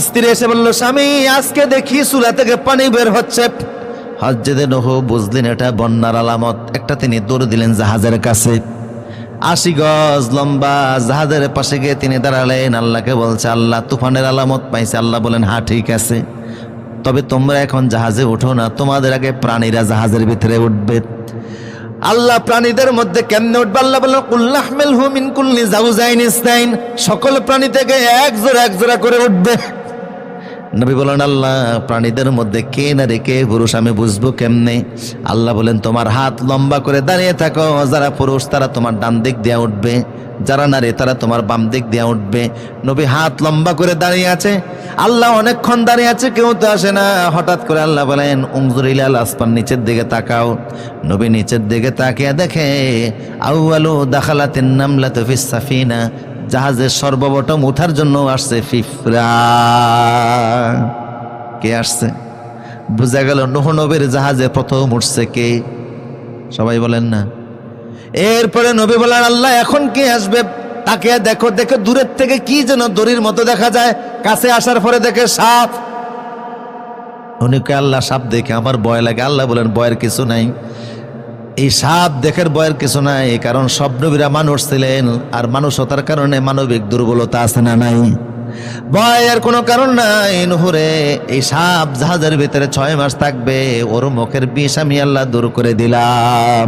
স্ত্রী এসে বলল, স্বামী, আজকে দেখি চুলা থেকে পানি বের হচ্ছে। হজ্জেদে নহ, বুঝলেন এটা বন্যার আলামত। একটা তিনি দৌড় দিলেন জাহাজের কাছে। আশি গজ লম্বা জাহাজের পাশে গিয়ে তিনি দাঁড়ালেন। আল্লাহকে বলছে, আল্লাহ তুফানের আলামত পাইছে। আল্লাহ বলেন হ্যাঁ ঠিক আছে। তবে তোমরা এখন জাহাজে ওঠো না। তোমাদের আগে প্রাণীরা জাহাজের ভিতরে উঠবে। আল্লাহ প্রাণীদের মধ্যে কেমনে উঠবে? আল্লাহ বলেন কুল্লাহমেল হুমিন কুল্লি জাউজাইন ইসতাইন সকল প্রাণী থেকে এক জোড়া এক জোড়া করে উঠবে। নবী বলেন, আল্লাহ, প্রাণীদের মধ্যে কে না রে কে পুরুষ, আমি বুঝব কেমনে? আল্লাহ বলেন, তোমার হাত লম্বা করে দাঁড়িয়ে থাকো। যারা পুরুষ, তারা তোমার ডান দিক দিয়ে উঠবে। যারা নারী, তারা তোমার বাম দিক দিয়ে উঠবে। নবী হাত লম্বা করে দাঁড়িয়ে আছে। আল্লাহ অনেকক্ষণ দাঁড়িয়ে আছে, কেউ তো আসে না। হঠাৎ করে আল্লাহ বলেন উংজুরিলাল আসমান, নিচের দিকে তাকাও। নবী নিচের দিকে তাকিয়ে দেখে, আউয়ালু দাখালাতিন নামলাতু ফিস সাফিনা জাহাজের সর্বপ্রথম উঠার জন্য আসছে ফিফরা। কে আসছে? বোঝা গেল নবীর জাহাজে প্রথম উঠছে কে? সবাই বলেন না। এরপরে নবী বলেন, আল্লাহ, এখন কে আসবে? তাকে দেখো দেখো দূরের থেকে কি যেন দড়ির মতো দেখা যায়। কাছে আসার পরে দেখে সাপ। উনিকে আল্লাহ, সাপ দেখে আমার ভয় লাগে। আল্লাহ বলেন, ভয়ের কিছু নাই। এই সাপ দেখার বয়ের কিছু নাই, কারণ সব নবীরা মানুষ ছিলেন, আর মানুষতার কারণে মানবিক দুর্বলতা আছে না নাই। ভয়ের কোনো কারণ নাই, নহরে। এই সাপ জাহাজের ভিতরে ছয় মাস থাকবে, ওর মুখের বিষ আমি আল্লাহ দূর করে দিলাম।